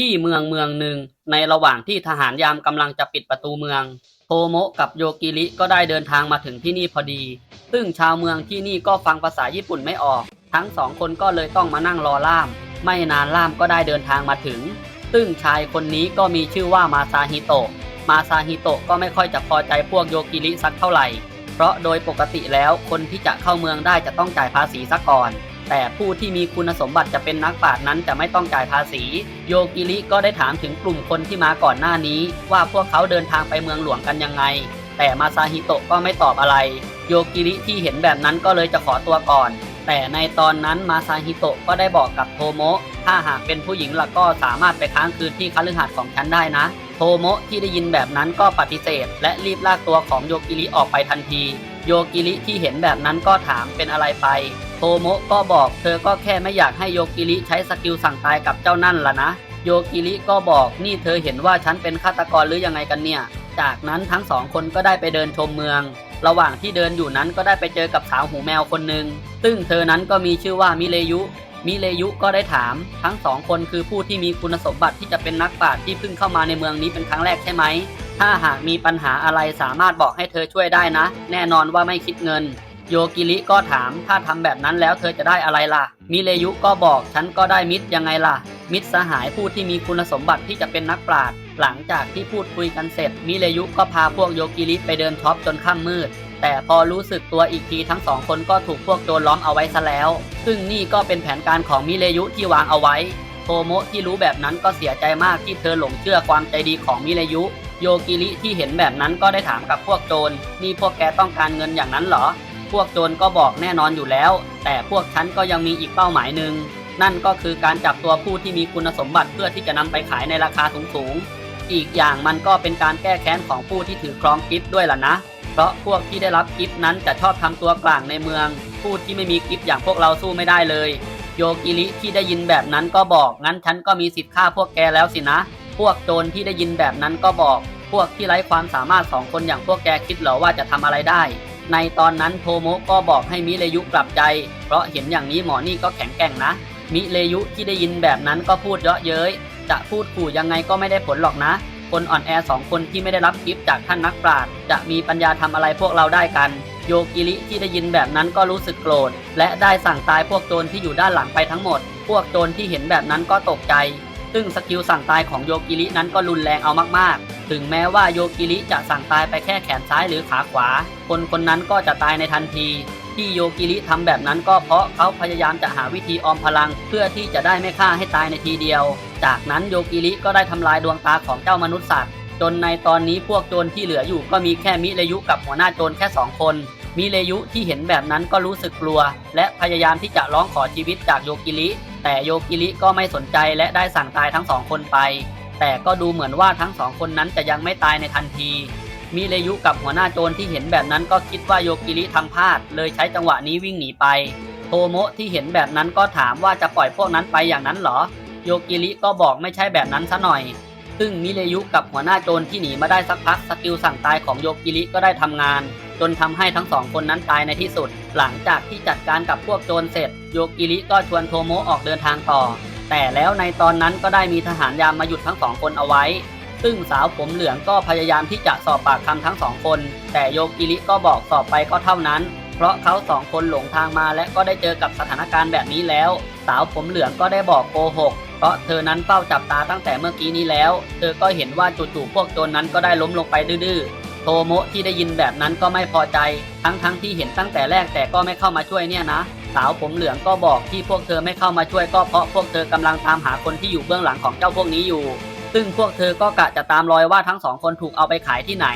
ที่เมืองเมืองหนึ่ง ในระหว่างที่ทหารยามกำลังจะปิดประตูเมือง โทโมะกับโยกิริก็ได้เดินทางมาถึงที่นี่พอดี ซึ่งชาวเมืองที่นี่ก็ฟังภาษาญี่ปุ่นไม่ออก ทั้งสองคนก็เลยต้องมานั่งรอล่าม ไม่นานล่ามก็ได้เดินทางมาถึง ซึ่งชายคนนี้ก็มีชื่อว่ามาซาฮิโตะ มาซาฮิโตะก็ไม่ค่อยจะพอใจพวกโยกิริสักเท่าไหร่ เพราะโดยปกติแล้วคนที่จะเข้าเมืองได้จะต้องจ่ายภาษีซะก่อน แต่ผู้ที่มีคุณสมบัติจะเป็นนักปราชญ์นั้นจะไม่ต้องจ่ายภาษี โยกิริก็ได้ถามถึงกลุ่มคนที่มาก่อนหน้านี้ ว่าพวกเขาเดินทางไปเมืองหลวงกันยังไง แต่มาซาฮิโตะก็ไม่ตอบอะไร โยกิริที่เห็นแบบนั้นก็เลยจะขอตัวก่อน แต่ในตอนนั้นมาซาฮิโตะก็ได้บอกกับโทโมะถ้าหากเป็นผู้หญิงล่ะก็สามารถไปค้างคืนที่คฤหาสน์ของฉันได้นะโทโมะที่ได้ยินแบบนั้นก็ปฏิเสธ และรีบลากตัวของโยกิริออกไปทันที โยกิริที่เห็นแบบนั้นก็ถามเป็นอะไรไป โทโมะก็บอกเธอก็แค่ไม่อยากให้โยกิริใช้สกิลสั่งตายกับเจ้านั่นล่ะนะ โยกิริก็บอกนี่เธอเห็นว่าฉันเป็นฆาตกรหรือยังไงกันเนี่ย จากนั้นทั้งสองคนก็ได้ไปเดินชมเมือง ระหว่างที่เดินอยู่นั้นก็ได้ไปเจอกับสาวหูแมวคนหนึ่ง ซึ่งเธอนั้นก็มีชื่อว่ามิเลยุ มิเลยุก็ได้ถาม ทั้งสองคนคือผู้ที่มีคุณสมบัติที่จะเป็นนักปราชญ์ที่เพิ่งเข้ามาในเมืองนี้เป็นครั้งแรกใช่ไหม ถ้าหากมีปัญหาอะไรสามารถบอกให้เธอช่วยได้นะ แน่นอนว่าไม่คิดเงิน โยกิริก็ถาม ถ้าทำแบบนั้นแล้วเธอจะได้อะไรล่ะ มิเลยุก็บอก ฉันก็ได้มิตรยังไงล่ะ มิตรสหายผู้ที่มีคุณสมบัติที่จะเป็นนักปราชญ์ หลังจากที่พูดคุยกันเสร็จ มิเลยุก็พาพวกโยกิริไปเดินช็อปจนค่ำมืด แต่พอรู้สึกตัวอีกทีทั้งสองคนก็ถูกพวกโจรล้อมเอาไว้ซะแล้ว ซึ่งนี่ก็เป็นแผนการของมิเลยุที่วางเอาไว้โทโมะที่รู้แบบนั้นก็เสียใจมากที่เธอหลงเชื่อความใจดีของมิเลยุ โยกิริที่เห็นแบบนั้นก็ได้ถามกับพวกโจรนี่พวกแกต้องการเงินอย่างนั้นเหรอ พวกโจรก็บอกแน่นอนอยู่แล้ว แต่พวกฉันก็ยังมีอีกเป้าหมายหนึ่ง นั่นก็คือการจับตัวผู้ที่มีคุณสมบัติเพื่อที่จะนำไปขายในราคาสูงๆ อีกอย่างมันก็เป็นการแก้แค้นของผู้ที่ถือครองกิฟต์ด้วยล่ะนะ เพราะพวกที่ได้รับกิฟต์นั้นจะชอบทำตัวกลางในเมือง ผู้ที่ไม่มีกิฟต์อย่างพวกเราสู้ไม่ได้เลย โยกิริที่ได้ยินแบบนั้นก็บอก งั้นฉันก็มีสิทธิ์ฆ่าพวกแกแล้วสินะ พวกโจรที่ได้ยินแบบนั้นก็บอก พวกที่ไร้ความสามารถสองคนอย่างพวกแกคิดเหรอว่าจะทำอะไรได้ ในตอนนั้นโทโมก็บอกให้มิเลยุกลับใจ เพราะเห็นอย่างนี้หมอนี่ก็แข็งแกร่งนะ มิเลยุที่ได้ยินแบบนั้นก็พูดเยาะเย้ย จะพูดขู่ยังไงก็ไม่ได้ผลหรอกนะ คนอ่อนแอสองคนที่ไม่ได้รับกิฟต์จากท่านนักปราชญ์จะมีปัญญาทำอะไรพวกเราได้กัน โยกิริที่ได้ยินแบบนั้นก็รู้สึกโกรธ และได้สั่งตายพวกโจรที่อยู่ด้านหลังไปทั้งหมด พวกโจรที่เห็นแบบนั้นก็ตกใจ ซึ่งสกิลสั่งตายของโยกิรินั้นก็รุนแรงเอามากๆ ถึงแม้ว่าโยกิริจะสั่งตายไปแค่แขนซ้ายหรือขาขวา คนคนนั้นก็จะตายในทันที ที่โยกิริทำแบบนั้นก็เพราะเขาพยายามจะหาวิธีออมพลัง เพื่อที่จะได้ไม่ฆ่าให้ตายในทีเดียว จากนั้นโยกิริก็ได้ทำลายดวงตาของเจ้ามนุษย์สัตว์จนในตอนนี้พวกโจรที่เหลืออยู่ก็มีแค่มิเลยุกับหัวหน้าโจรแค่สองคนมิเลยุที่เห็นแบบนั้นก็รู้สึกกลัว และพยายามที่จะร้องขอชีวิตจากโยกิริ แต่โยกิริก็ไม่สนใจและได้สั่งตายทั้งสองคนไป แต่ก็ดูเหมือนว่าทั้งสองคนนั้นจะยังไม่ตายในทันที มิเลยุกับหัวหน้าโจรที่เห็นแบบนั้นก็คิดว่าโยกิริทำพลาด เลยใช้จังหวะนี้วิ่งหนีไป โทโมะที่เห็นแบบนั้นก็ถามว่าจะปล่อยพวกนั้นไปอย่างนั้นเหรอ โยกิริก็บอกไม่ใช่แบบนั้นซะหน่อย ซึ่งมิเลยุกับหัวหน้าโจรที่หนีมาได้สักพักสกิลสั่งตายของโยกิริก็ได้ทำงาน จนทำให้ทั้งสองคนนั้นตายในที่สุด หลังจากที่จัดการกับพวกโจรเสร็จ โยกิริก็ชวนโทโมออกเดินทางต่อ แต่แล้วในตอนนั้นก็ได้มีทหารยามมาหยุดทั้งสองคนเอาไว้ ซึ่งสาวผมเหลืองก็พยายามที่จะสอบปากคำทั้งสองคน แต่โยกิริก็บอกสอบไปก็เท่านั้น เพราะเขาสองคนหลงทางมาและก็ได้เจอกับสถานการณ์แบบนี้แล้ว สาวผมเหลืองก็ได้บอกโกหกเพราะเธอนั้นเฝ้าจับตาตั้งแต่เมื่อกี้นี้แล้ว เธอก็เห็นว่าจู่ๆพวกโจรนั้นก็ได้ล้มลงไปดื้อ โทโมะที่ได้ยินแบบนั้นก็ไม่พอใจ ทั้งๆที่เห็นตั้งแต่แรกแต่ก็ไม่เข้ามาช่วยเนี่ยนะ สาวผมเหลืองก็บอกที่พวกเธอไม่เข้ามาช่วยก็เพราะพวกเธอกำลังตามหาคนที่อยู่เบื้องหลังของเจ้าพวกนี้อยู่ ซึ่งพวกเธอก็กะจะตามรอยว่าทั้งสองคนถูกเอาไปขายที่ไหน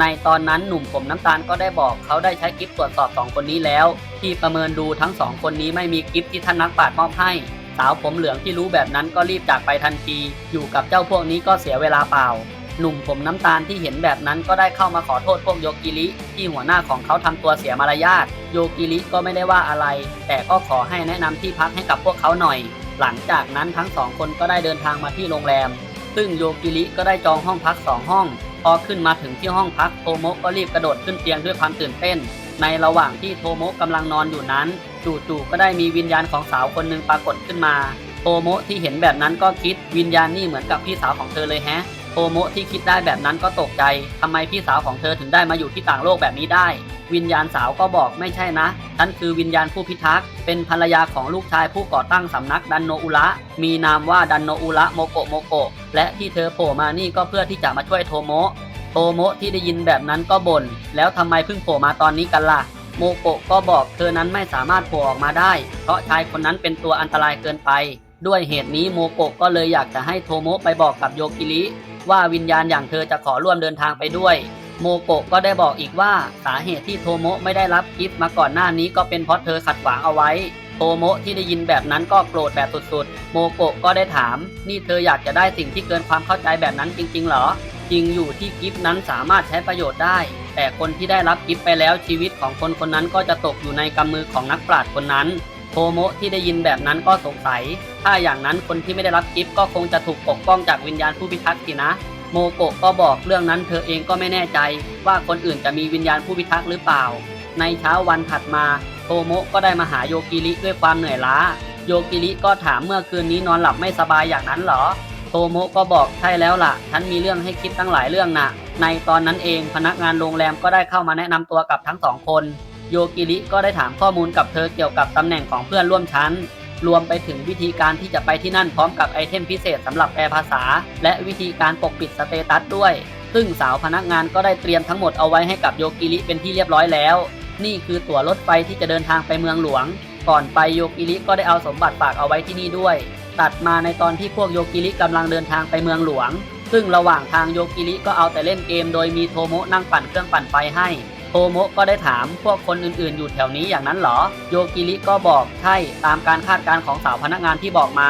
ในตอนนั้นหนุ่มผมน้ำตาลก็ได้บอกเขาได้ใช้กิฟต์ตรวจสอบสองคนนี้แล้ว ที่ประเมินดูทั้งสองคนนี้ไม่มีกิฟต์ที่ท่านนักปราชญ์มอบให้สาวผมเหลืองที่รู้แบบนั้นก็รีบจากไปทันที อยู่กับเจ้าพวกนี้ก็เสียเวลาเปล่า หนุ่มผมน้ำตาลที่เห็นแบบนั้นก็ได้เข้ามาขอโทษพวกโยกิริที่หัวหน้าของเขาทำตัวเสียมารยาทโยกิริก็ไม่ได้ว่าอะไร แต่ก็ขอให้แนะนำที่พักให้กับพวกเขาหน่อย หลังจากนั้นทั้งสองคนก็ได้เดินทางมาที่โรงแรม ซึ่งโยกิริก็ได้จองห้องพักสองห้อง พอขึ้นมาถึงที่ห้องพักโทโมะก็รีบกระโดดขึ้นเตียงด้วยความตื่นเต้น ในระหว่างที่โทโมะกำลังนอนอยู่นั้น จู่ๆก็ได้มีวิญญาณของสาวคนหนึ่งปรากฏขึ้นมาโทโมะที่เห็นแบบนั้นก็คิดวิญญาณนี่เหมือนกับพี่สาวของเธอเลยแฮะ โทโมะที่คิดได้แบบนั้นก็ตกใจทำไมพี่สาวของเธอถึงได้มาอยู่ที่ต่างโลกแบบนี้ได้ วิญญาณสาวก็บอกไม่ใช่นะฉันคือวิญญาณผู้พิทักษ์เป็นภรรยาของลูกชายผู้ก่อตั้งสำนักดันโนอุระมีนามว่าดันโนอุระโมโกโมโกและที่เธอโผล่มานี่ก็เพื่อที่จะมาช่วยโทโมะโทโมะที่ได้ยินแบบนั้นก็บ่นแล้วทำไมเพิ่งโผล่มาตอนนี้กันล่ะโมโกะก็บอกเธอนั้นไม่สามารถโผล่ออกมาได้ เพราะชายคนนั้นเป็นตัวอันตรายเกินไป ด้วยเหตุนี้โมโกะก็เลยอยากจะให้โทโมะไปบอกกับโยกิริ ว่าวิญญาณอย่างเธอจะขอร่วมเดินทางไปด้วย โมโกะก็ได้บอกอีกว่าสาเหตุที่โทโมะไม่ได้รับกิฟต์มาก่อนหน้านี้ก็เป็นเพราะเธอขัดขวางเอาไว้ โทโมะที่ได้ยินแบบนั้นก็โกรธแบบสุดๆ โมโกะก็ได้ถาม นี่เธออยากจะได้สิ่งที่เกินความเข้าใจแบบนั้นจริงๆ เหรอ จริงอยู่ที่กิฟต์นั้นสามารถใช้ประโยชน์ได้ แต่คนที่ได้รับกิฟต์ไปแล้วชีวิตของคนคนนั้นก็จะตกอยู่ในกำมือของนักปราชญ์คนนั้น โทโมะที่ได้ยินแบบนั้นก็สงสัย ถ้าอย่างนั้นคนที่ไม่ได้รับกิฟต์ก็คงจะถูกปกป้องจากวิญญาณผู้พิทักษ์สินะ โมโกะก็บอกเรื่องนั้นเธอเองก็ไม่แน่ใจ ว่าคนอื่นจะมีวิญญาณผู้พิทักษ์หรือเปล่า ในเช้าวันถัดมา โทโมะก็ได้มาหาโยกิริด้วยความเหนื่อยล้า โยกิริก็ถามเมื่อคืนนี้นอนหลับไม่สบายอย่างนั้นเหรอ โทโมะก็บอกใช่แล้วล่ะฉันมีเรื่องให้คิดตั้งหลายเรื่องนะในตอนนั้นเองพนักงานโรงแรมก็ได้เข้ามาแนะนำตัวกับทั้งสองคน โยกิริก็ได้ถามข้อมูลกับเธอเกี่ยวกับตำแหน่งของเพื่อนร่วมชั้น รวมไปถึงวิธีการที่จะไปที่นั่นพร้อมกับไอเทมพิเศษสำหรับแปลภาษา และวิธีการปกปิดสเตตัสด้วย ซึ่งสาวพนักงานก็ได้เตรียมทั้งหมดเอาไว้ให้กับโยกิริเป็นที่เรียบร้อยแล้ว นี่คือตั๋วรถไฟที่จะเดินทางไปเมืองหลวง ก่อนไปโยกิริก็ได้เอาสมบัติฝากเอาไว้ที่นี่ด้วย ตัดมาในตอนที่พวกโยกิริกำลังเดินทางไปเมืองหลวงซึ่งระหว่างทางโยกิริก็เอาแต่เล่นเกมโดยมีโทโมะนั่งปั่นเครื่องปั่นไฟให้ โทโมะก็ได้ถามพวกคนอื่นๆ อยู่แถวนี้อย่างนั้นเหรอ โยกิริก็บอกใช่ตามการคาดการณ์ของสาวพนักงานที่บอกมา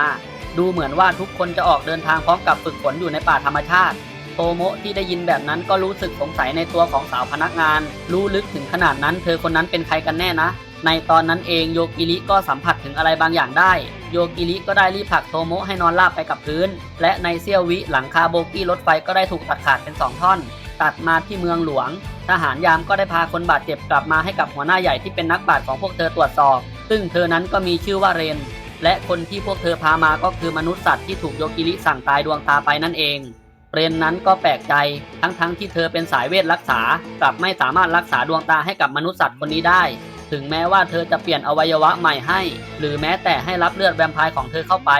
ดูเหมือนว่าทุกคนจะออกเดินทางพร้อมกับฝึกฝนอยู่ในป่าธรรมชาติ โทโมะที่ได้ยินแบบนั้นก็รู้สึกสงสัยในตัวของสาวพนักงาน รู้ลึกถึงขนาดนั้น เธอคนนั้นเป็นใครกันแน่นะ ในตอนนั้นเองโยกิริก็สัมผัสถึงอะไรบางอย่างได้ โยกิริก็ได้รีบผลักโทโมะให้นอนราบไปกับพื้น และในเสี้ยววิหลังคาโบกี้รถไฟก็ได้ถูกตัดขาดเป็นสองท่อน ตัดมาที่เมืองหลวง ทหารยามก็ได้พาคนบาดเจ็บกลับมาให้กับหัวหน้าใหญ่ที่เป็นนักบาดของพวกเธอตรวจสอบ ซึ่งเธอนั้นก็มีชื่อว่าเรน และคนที่พวกเธอพามาก็คือมนุษย์สัตว์ที่ถูกโยกิริสั่งตายดวงตาไปนั่นเอง เรนนั้นก็แปลกใจทั้งๆที่เธอเป็นสายเวทรักษากลับไม่สามารถรักษาดวงตาให้กับมนุษย์สัตว์คนนี้ได้ ถึงแม้ว่าเธอจะเปลี่ยนอวัยวะใหม่ให้ หรือแม้แต่ให้รับเลือดแวมไพร์ของเธอเข้าไป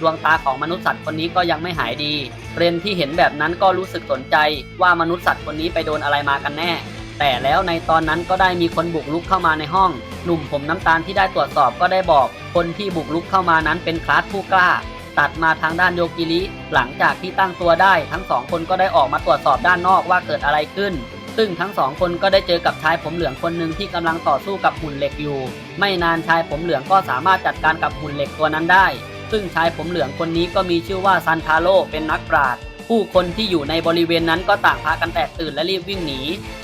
ดวงตาของมนุษย์สัตว์คนนี้ก็ยังไม่หายดี เรนที่เห็นแบบนั้นก็รู้สึกสนใจว่ามนุษย์สัตว์คนนี้ไปโดนอะไรมากันแน่ แต่แล้วในตอนนั้นก็ได้มีคนบุกลุกเข้ามาในห้อง หนุ่มผมน้ำตาลที่ได้ตรวจสอบก็ได้บอก คนที่บุกลุกเข้ามานั้นเป็นคลาสผู้กล้า ตัดมาทางด้านโยกิริหลังจากที่ตั้งตัวได้ ทั้งสองคนก็ได้ออกมาตรวจสอบด้านนอกว่าเกิดอะไรขึ้น ซึ่งทั้งสองคนก็ได้เจอกับชายผมเหลืองคนหนึ่งที่กำลังต่อสู้กับหุ่นเหล็กอยู่ ไม่นานชายผมเหลืองก็สามารถจัดการกับหุ่นเหล็กตัวนั้นได้ ซึ่งชายผมเหลืองคนนี้ก็มีชื่อว่าซันทาโร่เป็นนักปราชญ์ผู้คนที่อยู่ในบริเวณนั้นก็ต่างพากันแตกตื่นและรีบวิ่งหนี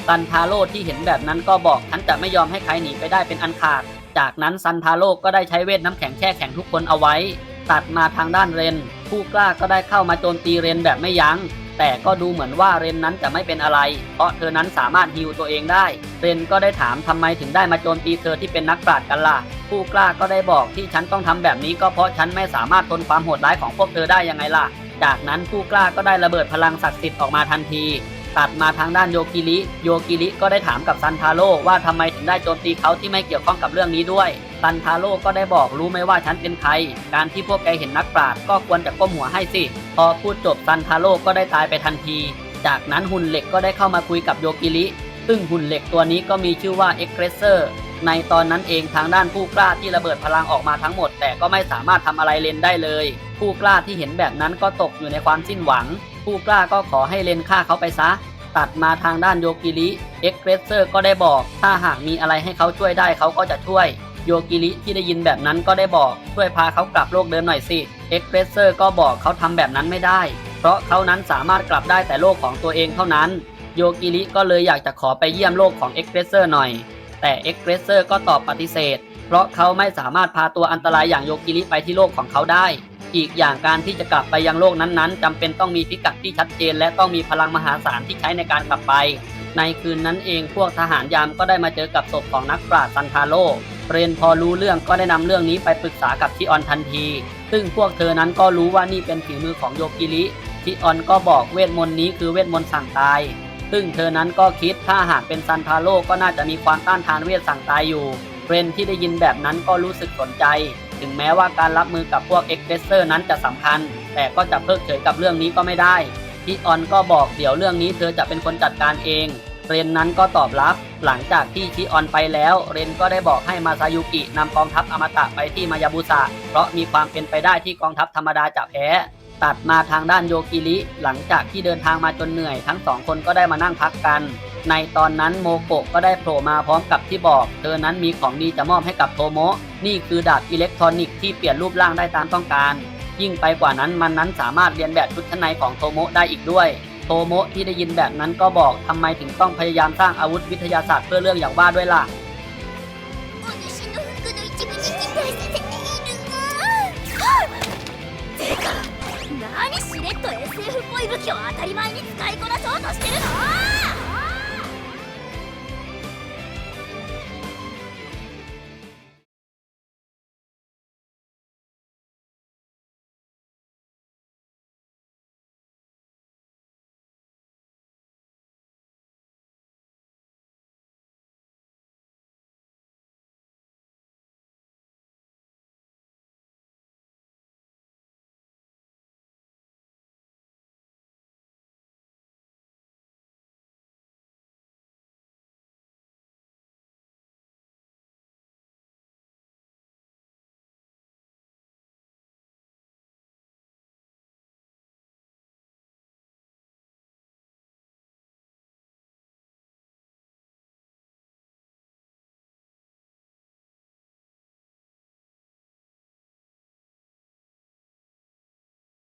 ซันทาโร่ที่เห็นแบบนั้นก็บอกฉันจะไม่ยอมให้ใครหนีไปได้เป็นอันขาด จากนั้นซันทาโร่ก็ได้ใช้เวทน้ำแข็งแช่แข็งทุกคนเอาไว้ ตัดมาทางด้านเรน ผู้กล้าก็ได้เข้ามาโจมตีเรนแบบไม่ยัง้ง แต่ก็ดูเหมือนว่าเรนนั้นจะไม่เป็นอะไร เพราะเธอนั้นสามารถฮิวตัวเองได้ เรนก็ได้ถามทำไมถึงได้มาโจมตีเธอที่เป็นนักปราชญ์กันล่ะ ผู้กล้าก็ได้บอกที่ฉันต้องทำแบบนี้ก็เพราะฉันไม่สามารถทนความโหดร้ายของพวกเธอได้ยังไงล่ะ จากนั้นผู้กล้าก็ได้ระเบิดพลังศักดิ์สิทธิ์ออกมาทันที ตัดมาทางด้านโยกิริ โยกิริก็ได้ถามกับซันทาโร่ว่าทำไมถึงได้โจมตีเขาที่ไม่เกี่ยวข้องกับเรื่องนี้ด้วย ซันทาโร่ก็ได้บอกรู้ไหมว่าฉันเป็นใคร การที่พวกแกเห็นนักปราชญ์ก็ควรจะก้มหัวให้สิ พอพูดจบซันทาโร่ก็ได้ตายไปทันที จากนั้นหุ่นเหล็กก็ได้เข้ามาคุยกับโยกิริซึ่งหุ่นเหล็กตัวนี้ก็มีชื่อว่าเอ็กเพรสเซอร์ในตอนนั้นเองทางด้านผู้กล้าที่ระเบิดพลังออกมาทั้งหมด แต่ก็ไม่สามารถทำอะไรเลนได้เลย ผู้กล้าที่เห็นแบบนั้นก็ตกอยู่ในความสิ้นหวัง ผู้กล้าก็ขอให้เลนฆ่าเขาไปซะ ตัดมาทางด้านโยกิริเอ็กเพรสเซอร์ก็ได้บอก ถ้าหากมีอะไรให้เขาช่วยได้เขาก็จะช่วย โยกิริที่ได้ยินแบบนั้นก็ได้บอกช่วยพาเขากลับโลกเดิมหน่อยสิเอ็กเพรสเซอร์ก็บอกเขาทำแบบนั้นไม่ได้ เพราะเขานั้นสามารถกลับได้แต่โลกของตัวเองเท่านั้น โยกิริก็เลยอยากจะขอไปเยี่ยมโลกของเอ็กเพรสเซอร์หน่อย แต่เอ็กเพรสเซอร์ก็ตอบปฏิเสธ เพราะเขาไม่สามารถพาตัวอันตรายอย่างโยกิริไปที่โลกของเขาได้ อีกอย่างการที่จะกลับไปยังโลกนั้นๆจำเป็นต้องมีพิกัดที่ชัดเจน และต้องมีพลังมหาศาลที่ใช้ในการกลับไป ในคืนนั้นเองพวกทหารยามก็ได้มาเจอกับศพของนักปราชญ์ซันทาโร่เรนพอรู้เรื่องก็ได้นำเรื่องนี้ไปปรึกษากับชิออนทันที ซึ่งพวกเธอนั้นก็รู้ว่านี่เป็นฝีมือของโยกิริชิออนก็บอกเวทมนต์นี้คือเวทมนต์สั่งตาย ซึ่งเธอนั้นก็คิดถ้าหากเป็นซันทาโร่ก็น่าจะมีความต้านทานเวทสั่งตายอยู่เรนที่ได้ยินแบบนั้นก็รู้สึกสนใจ ถึงแม้ว่าการรับมือกับพวกเอ็กเดสเซอร์นั้นจะสำคัญ แต่ก็จะเพิกเฉยกับเรื่องนี้ก็ไม่ได้ชิออนก็บอกเดี๋ยวเรื่องนี้เธอจะเป็นคนจัดการเอง เรนนั้นก็ตอบรับ หลังจากที่ชิออนไปแล้ว เรนก็ได้บอกให้มาซายุกินำกองทัพอมตะไปที่มายาบุสะ เพราะมีความเป็นไปได้ที่กองทัพธรรมดาจะแพ้ตัดมาทางด้านโยกิริ หลังจากที่เดินทางมาจนเหนื่อยทั้งสองคนก็ได้มานั่งพักกัน ในตอนนั้นโมโกะก็ได้โผล่มาพร้อมกับที่บอก เธอนั้นมีของดีจะมอบให้กับโทโมะนี่คือดาบอิเล็กทรอนิกส์ที่เปลี่ยนรูปร่างได้ตามต้องการ ยิ่งไปกว่านั้นมันนั้นสามารถเรียนแบบชุดชั้นในของโทโมะได้อีกด้วย โทโมะที่ได้ยินแบบนั้นก็บอกทำไมถึงต้องพยายามสร้างอาวุธวิทยาศาสตร์เพื่อเรื่องอย่างว่าด้วยล่ะ お主の服の一部に擬態させているがてか何しれっと SF っぽい武器を当たり前に使いこなそうとしてるの